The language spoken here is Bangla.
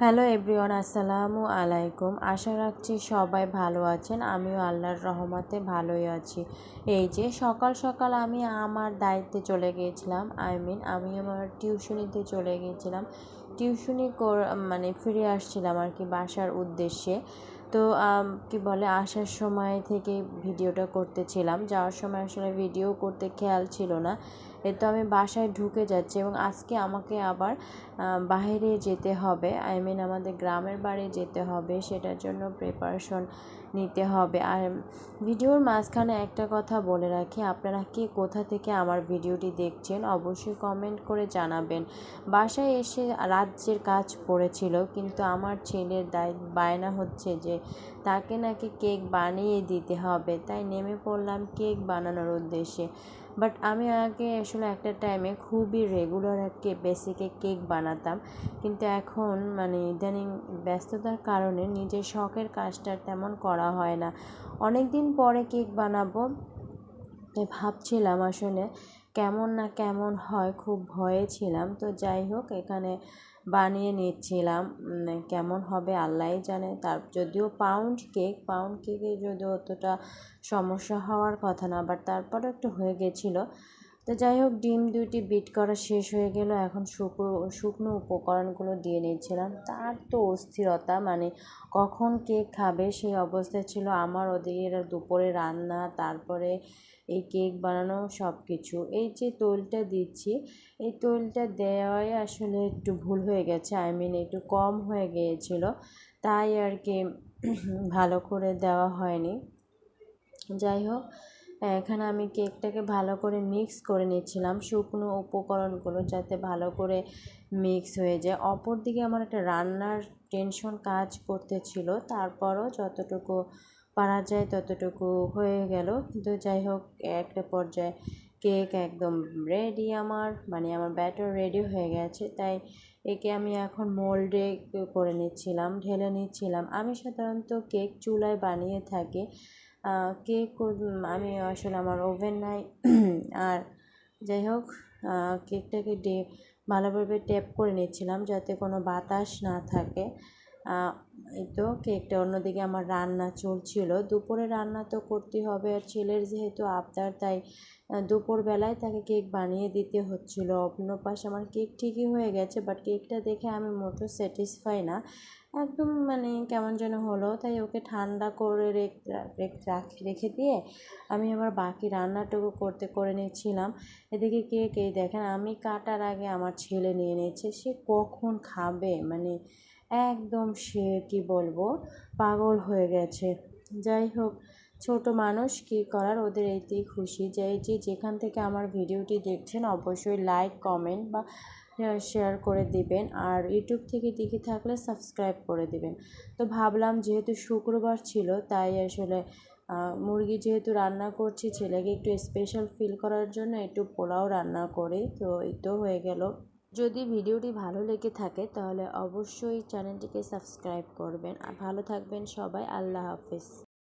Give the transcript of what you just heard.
হ্যালো এভরিওয়ান, আসসালামু আলাইকুম। আশা রাখছি সবাই ভালো আছেন। আমিও আল্লাহর রহমতে ভালোই আছি। এই যে সকাল সকাল আমি আমার দায়িত্বে চলে গিয়েছিলাম, আই মিন আমি আমার টিউশনিতে চলে গিয়েছিলাম। টিউশনি মানে ফিরে আসছিলাম আর কি বাসার উদ্দেশ্যে। তো কি বলে, আসার সময় থেকে ভিডিওটা করতেছিলাম। যাওয়ার সময় আসলে ভিডিও করতে খেয়াল ছিল না। এ তো আমি বাসায় ঢুকে যাচ্ছি এবং আজকে আমাকে আবার বাইরে যেতে হবে। আই মিন আমাদের গ্রামের বাড়ি যেতে হবে। সেটার জন্য প্রিপারেশন নিতে হবে। আর ভিডিওর মাঝখানে একটা কথা বলে রাখি। আপনারা কে কোথা থেকে আমার ভিডিওটি দেখছেন, অবশ্যই কমেন্ট করে জানাবেন। বাসায় এসে রাজ্যের কাজ পড়েছিল, কিন্তু আমার ছেলের দায় বায়না হচ্ছে যে তাকে নাকি কেক বানিয়ে দিতে হবে। তাই নেমে পড়লাম কেক বানানোর উদ্দেশ্যে। বাট আমি আগে আসলে একটা টাইমে খুবই রেগুলার কে বেসিকে কেক বানাতাম, কিন্তু এখন মানে ইদানিং ব্যস্ততার কারণে নিজের শখের কাজটা তেমন করা হয় না। অনেক দিন পরে কেক বানাবো ভাবছিলাম আসলে কেমন না কেমন হয়, খুব ভয়ে ছিলাম। তো যাই হোক, এখানে বানিয়ে নিচ্ছিলাম। কেমন হবে আল্লাহই জানে। তার, যদিও পাউন্ড কেক পাউন্ড কেকে যদিও অতটা সমস্যা হওয়ার কথা না বাট তারপরে একটু হয়ে গেছিল। তো যাই হোক, ডিম দুইটি বিট করা শেষ হয়ে গেল। এখন শুকনো শুকনো উপকরণগুলো দিয়ে নিয়েছিলাম তার তো অস্থিরতা মানে কখন কেক খাবে সেই অবস্থায় ছিল আমার, ওদের দুপুরে রান্না, তারপরে এই কেক বানানো সব কিছু এই যে তৈলটা দিচ্ছি, এই তৈলটা দেওয়াই আসলে একটু ভুল হয়ে গেছে। আই মিন একটু কম হয়ে গিয়েছিল। তাই আর কি ভালো করে দেওয়া হয়নি। যাই হোক এখানে আমি কেকটাকে ভালো করে মিক্স করে নিচ্ছিলাম শুকনো উপকরণগুলো যাতে ভালো করে মিক্স হয়ে যায়। অপর দিকে আমার একটা রান্নার টেনশন কাজ করতেছিল, তারপরও যতটুকু পারা যায় ততটুকু হয়ে গেল। কিন্তু যাই হোক, একটা পর্যায়ে কেক একদম রেডি আমার মানে আমার ব্যাটার রেডি হয়ে গেছে, তাই একে আমি এখন মোল্ডে করে নিচ্ছিলাম, ঢেলে নিচ্ছিলাম। আমি সাধারণত কেক চুলায় বানিয়ে থাকি কেক আমি আসলে আমার ওভেন নাই। আর যাই হোক কেকটাকে ডে, ভালোভাবে ট্যাপ করে নিচ্ছিলাম যাতে কোনো বাতাস না থাকে। এই তো কেকটা অন্যদিকে আমার রান্না চলছিল। দুপুরে রান্না তো করতে হবে। আর ছেলের যেহেতু আবদার, তাই দুপুরবেলায় তাকে কেক বানিয়ে দিতে হচ্ছিল। অন্য পাশে আমার কেক ঠিকই হয়ে গেছে বাট কেকটা দেখে আমি মোটো স্যাটিসফাই না। একদম মানে কেমন যেন হলো। তাই ওকে ঠান্ডা করে রেখে দিয়ে আমি আবার বাকি রান্নাটুকু করতে, করে নিচ্ছিলাম। এদিকে কেক, এই দেখেন, আমি কাটার আগে আমার ছেলে নিয়ে নিয়েছে। সে কখন খাবে? মানে একদম সে কি বলব? পাগল হয়ে গেছে। যাই হোক, ছোট মানুষ কী করার? ওদের এইতেই খুশি। যে যে যেখান থেকে আমার ভিডিওটি দেখছেন, অবশ্যই লাইক কমেন্ট বা শেয়ার করে দিবেন। আর ইউটিউব থেকে দেখে থাকলে সাবস্ক্রাইব করে দিবেন। তো ভাবলাম যেহেতু শুক্রবার ছিল, তাই আসলে মুরগি যেহেতু রান্না করছি, ছেলেকে একটু স্পেশাল ফিল করার জন্য একটু পোলাও রান্না করি। তো এই তো হয়ে গেল। যদি ভিডিওটি ভালো লেগে থাকে, তাহলে অবশ্যই চ্যানেলটিকে সাবস্ক্রাইব করবেন। আর ভালো থাকবেন সবাই। আল্লাহ হাফিজ।